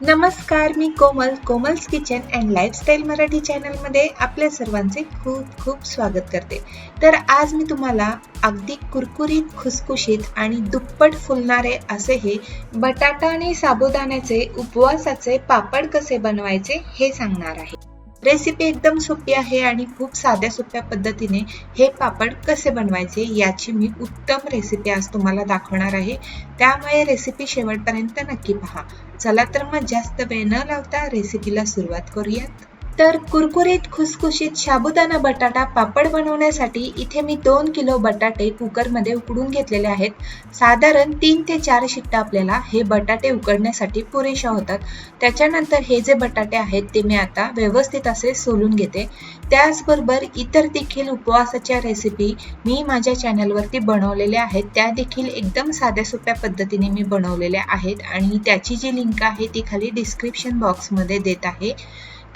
नमस्कार मी Komal Komal's kitchen and lifestyle Marathi चॅनलमध्ये आपल्या सर्वांचे खूप खूप स्वागत करते. तर आज मी तुम्हाला अगदी कुरकुरीत खुसखुशीत आणि दुप्पट फुलणारे असे हे बटाटा आणि साबुदाण्याचे उपवासाचे पापड कसे बनवायचे हे सांगणार आहे. रेसिपी एकदम सोपी आहे आणि खूप साध्या सोप्या पद्धतीने हे पापड कसे बनवायचे याची मी उत्तम रेसिपी आज तुम्हाला दाखवणार आहे. त्यामुळे रेसिपी शेवटपर्यंत नक्की पहा. चला तर मग जास्त वेळ न लावता रेसिपीला सुरुवात करूयात. तर कुरकुरीत खुसखुशीत साबुदाणा बटाटा पापड बनवण्यासाठी इथे मी दोन किलो बटाटे कुकरमध्ये उकडून घेतलेले आहेत. साधारण तीन ते चार शिट्टा आपल्याला हे बटाटे उकडण्यासाठी पुरेशा होतात. त्याच्यानंतर हे जे बटाटे आहेत ते मी आता व्यवस्थित असे सोलून घेते. त्याचबरोबर इतर देखील उपवासाच्या रेसिपी मी माझ्या चॅनलवरती बनवलेल्या आहेत. त्या देखील एकदम साध्या सोप्या पद्धतीने मी बनवलेल्या आहेत आणि त्याची जी लिंक आहे ती खाली डिस्क्रिप्शन बॉक्समध्ये देत आहे.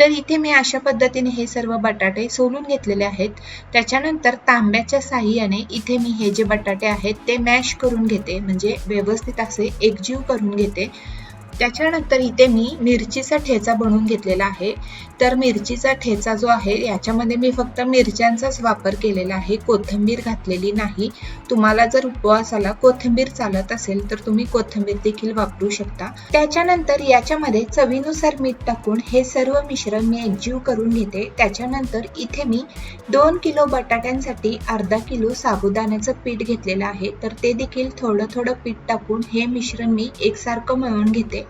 तर इथे मी अशा पद्धतीने हे सर्व बटाटे सोलून घेतलेले आहेत. त्याच्यानंतर तांब्याच्या साह्याने इथे मी हे जे बटाटे आहेत ते मॅश करून घेते. म्हणजे व्यवस्थित असे एकजीव करून घेते. त्याच्यानंतर इथे मी मिरचीचा ठेचा बनवून घेतलेला आहे. तर मिरचीचा ठेचा जो आहे याच्यामध्ये मी फक्त मिरच्यांचाच वापर केलेला आहे. कोथिंबीर घातलेली नाही. तुम्हाला जर उपवासाला कोथिंबीर चालत असेल तर तुम्ही कोथिंबीर देखील वापरू शकता. त्याच्यानंतर याच्यामध्ये चवीनुसार मीठ टाकून हे सर्व मिश्रण मी एकजीव करून घेते. त्याच्यानंतर इथे मी दोन किलो बटाट्यांसाठी अर्धा किलो साबुदाण्याचं पीठ घेतलेलं आहे. तर ते देखील थोडं थोडं पीठ टाकून हे मिश्रण मी एकसारखं मळून घेते.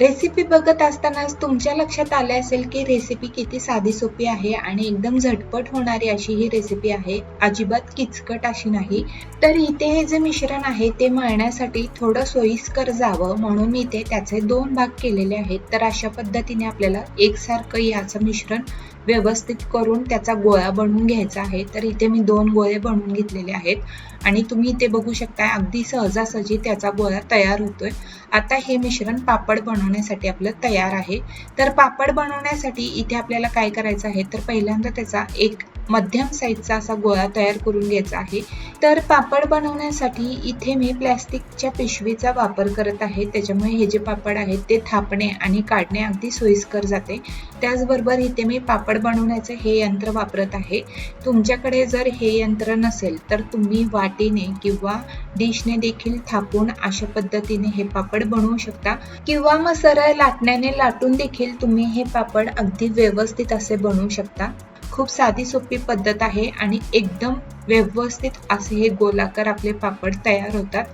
रेसिपी बघत असतानाच तुमच्या लक्षात आले असेल की रेसिपी किती साधी सोपी आहे आणि एकदम झटपट होणारी अशी ही रेसिपी आहे. अजिबात किचकट अशी नाही. तर इथे हे जे मिश्रण आहे ते मळण्यासाठी थोडं सोयीस्कर जावं म्हणून मी इथे त्याचे दोन भाग केलेले आहेत. तर अशा पद्धतीने आपल्याला एकसारखं याचं मिश्रण व्यवस्थित करून त्याचा गोळा बनवून घ्यायचा आहे. तर इथे मी दोन गोळे बनवून घेतलेले आहेत. आणि तुम्ही इथे बघू शकता अगदी सहजासहजी त्याचा गोळा तयार होतोय. आता हे मिश्रण पापड बनवण्यासाठी आपलं तयार आहे. तर पापड बनवण्यासाठी इथे आपल्याला काय करायचं आहे? तर पहिल्यांदा त्याचा एक मध्यम साईजचा असा गोळा तयार करून घ्यायचा आहे. तर पापड बनवण्यासाठी इथे मी प्लॅस्टिकच्या पिशवीचा वापर करत आहे. त्याच्यामुळे हे जे पापड आहेत ते थापणे आणि काढणे अगदी सोयीस्कर जाते. त्याचबरोबर इथे मी पापड बनवण्याचे हे यंत्र वापरत आहे. तुमच्याकडे जर हे यंत्र नसेल तर तुम्ही वाटीने किंवा डिशने देखील थापून अशा पद्धतीने हे पापड बनवू शकता. किंवा मग सरळ लाटण्याने लाटून देखील तुम्ही हे पापड अगदी व्यवस्थित असे बनवू शकता. खूप साधी सोपी पद्धत आहे आणि एकदम व्यवस्थित असे हे गोलाकार आपले पापड तयार होतात.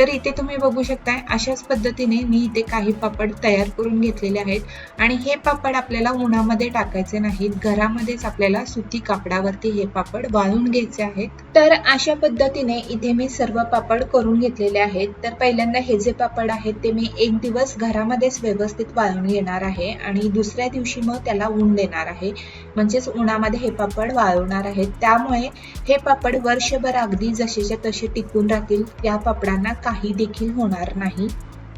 तर इथे तुम्ही बघू शकताय अशाच पद्धतीने मी इथे काही पापड तयार करून घेतलेले आहेत. आणि हे पापड आपल्याला उन्हामध्ये टाकायचे नाहीत. घरामध्येच आपल्याला सुती कापडावरती हे पापड वाळून घ्यायचे आहेत. तर अशा पद्धतीने इथे मी सर्व पापड करून घेतलेले आहेत. तर पहिल्यांदा हे जे पापड आहेत ते मी एक दिवस घरामध्येच व्यवस्थित वाळून घेणार आहे. आणि दुसऱ्या दिवशी मग त्याला ऊन देणार आहे. म्हणजेच उन्हामध्ये हे पापड वाळवणार आहेत. त्यामुळे हे पापड वर्षभर अगदी जसेच्या तसे टिकून राहतील. या पापडांना काही देखील होणार नाही.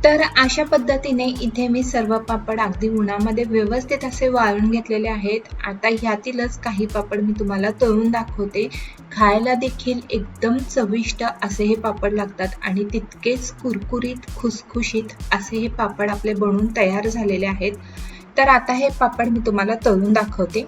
तर अशा पद्धतीने इथे मी सर्व पापड अगदी उन्हामध्ये व्यवस्थित असे वाळून घेतलेले आहेत. आता ह्यातीलच काही पापड मी तुम्हाला तळून दाखवते. खायला देखील एकदम चविष्ट असे हे पापड लागतात आणि तितकेच कुरकुरीत खुसखुशीत असे हे पापड आपले बनून तयार झालेले आहेत. तर आता हे पापड मी तुम्हाला तळून दाखवते.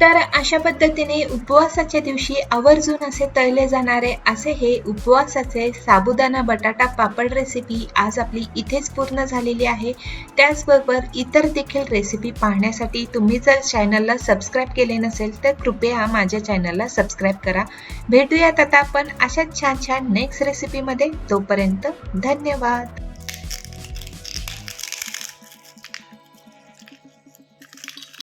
तर अशा पद्धतीने उपवासाच्या दिवशी आवर्जून असे तळले जाणारे असे हे उपवासाचे साबुदाणा बटाटा पापड रेसिपी आज आपली इथेच पूर्ण झालेली आहे. त्याचबरोबर इतर देखील रेसिपी पाहण्यासाठी तुम्ही जर चॅनलला सबस्क्राईब केले नसेल तर कृपया माझ्या चॅनलला सबस्क्राईब करा. भेटूयात आता आपण अशाच छान छान नेक्स्ट रेसिपीमध्ये तोपर्यंत धन्यवाद.